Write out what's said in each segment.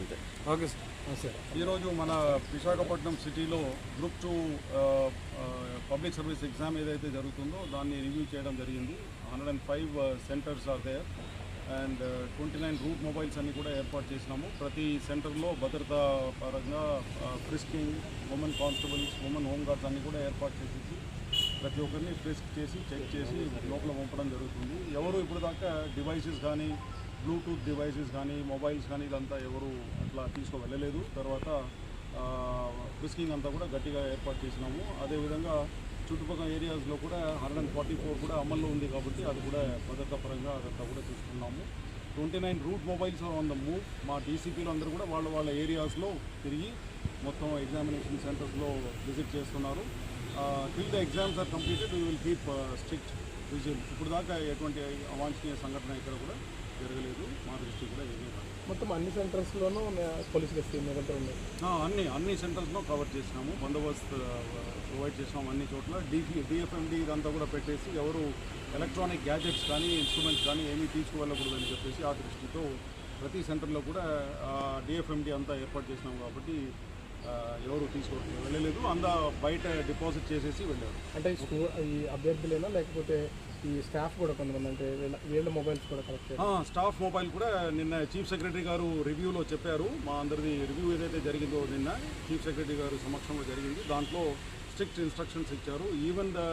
అంతే okay sir. Sir. ఈరోజు మన విశాఖపట్నం సిటీలో group two public service exam ఏదైతే జరుగుతుందో దాన్ని రివ్యూ చేయడం జరిగింది. Hundred and five centres are there and twenty nine route mobiles అన్ని కూడా ఏర్పాటు చేసినాము. ప్రతి సెంటర్లో భద్రతా పరంగా frisking women constables women home guards అన్ని కూడా ఏర్పాటు చేసేసి ప్రతి ఒక్కరిని ఫ్రిస్క్ చేసి చెక్ చేసి లోపల పంపడం జరుగుతుంది. ఎవరు ఇప్పుడు దాకా డివైసెస్ కానీ బ్లూటూత్ డివైసెస్ కానీ మొబైల్స్ కానీ ఇదంతా ఎవరు అట్లా తీసుకో వెళ్ళలేదు. తర్వాత రిస్కింగ్ అంతా కూడా గట్టిగా ఏర్పాటు చేసినాము. అదేవిధంగా చుట్టుపక్కల ఏరియాస్లో కూడా హండ్రెడ్ అండ్ ఫార్టీ ఫోర్ కూడా అమల్లో ఉంది కాబట్టి అది కూడా భద్రతా పరంగా అదంతా కూడా చూసుకున్నాము. Twenty nine route mobiles on the move మా డీసీపీలు అందరూ కూడా వాళ్ళ వాళ్ళ ఏరియాస్లో తిరిగి మొత్తం ఎగ్జామినేషన్ సెంటర్స్లో విజిట్ చేస్తున్నారు. Till the exams are completed we will keep strict vigil ఇప్పుడు దాకా ఎటువంటి అవాంఛనీయ సంఘటన ఇక్కడ కూడా దృష్టి కూడా. మొత్తం అన్ని సెంటర్స్లోనూ పోలీస్ గస్తీ ఉన్నాయి అన్ని అన్ని సెంటర్స్లో కవర్ చేసినాము. బందోబస్తు ప్రొవైడ్ చేసినాము అన్ని చోట్ల. డిపి డిఎఫ్ఎండి ఇదంతా కూడా పెట్టేసి ఎవరు ఎలక్ట్రానిక్ గ్యాజెట్స్ కానీ ఇన్స్ట్రుమెంట్స్ కానీ ఏమీ తీసుకువెళ్ళకూడదని చెప్పేసి ఆ దృష్టితో ప్రతి సెంటర్లో కూడా డిఎఫ్ఎండి అంతా ఏర్పాటు చేసినాము కాబట్టి ఎవరు తీసుకో వెళ్ళలేదు. అందా బయట డిపాజిట్ చేసేసి వెళ్ళారు. అంటే ఈ అభ్యర్థులేనా? లేకపోతే ఈ స్టాఫ్ కూడా కొంతమంది అంటే వీళ్ళ మొబైల్స్ కూడా కలెక్ట్ స్టాఫ్ మొబైల్ కూడా నిన్న చీఫ్ సెక్రటరీ గారు రివ్యూలో చెప్పారు. మా అందరిది రివ్యూ ఏదైతే జరిగిందో నిన్న చీఫ్ సెక్రటరీ గారు సమక్షంలో జరిగింది. దాంట్లో స్ట్రిక్ట్ ఇన్స్ట్రక్షన్స్ ఇచ్చారు. ఈవెన్ ద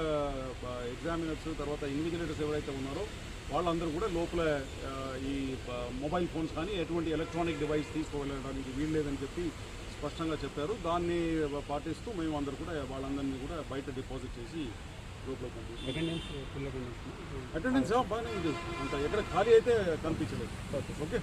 ఎగ్జామినర్స్ తర్వాత ఇన్విజిలేటర్స్ ఎవరైతే ఉన్నారో వాళ్ళందరూ కూడా లోపల ఈ మొబైల్ ఫోన్స్ కానీ ఎటువంటి ఎలక్ట్రానిక్ డివైస్ తీసుకువెళ్ళడానికి వీల్లేదని చెప్పి స్పష్టంగా చెప్పారు. దాన్ని పాటిస్తూ మేము అందరూ కూడా వాళ్ళందరినీ కూడా బయట డిపాజిట్ చేసి పంపించాం అటెండెన్స్ బాగానే ఉంది. అంత ఎక్కడ ఖాళీ అయితే కనిపించలేదు. ఓకే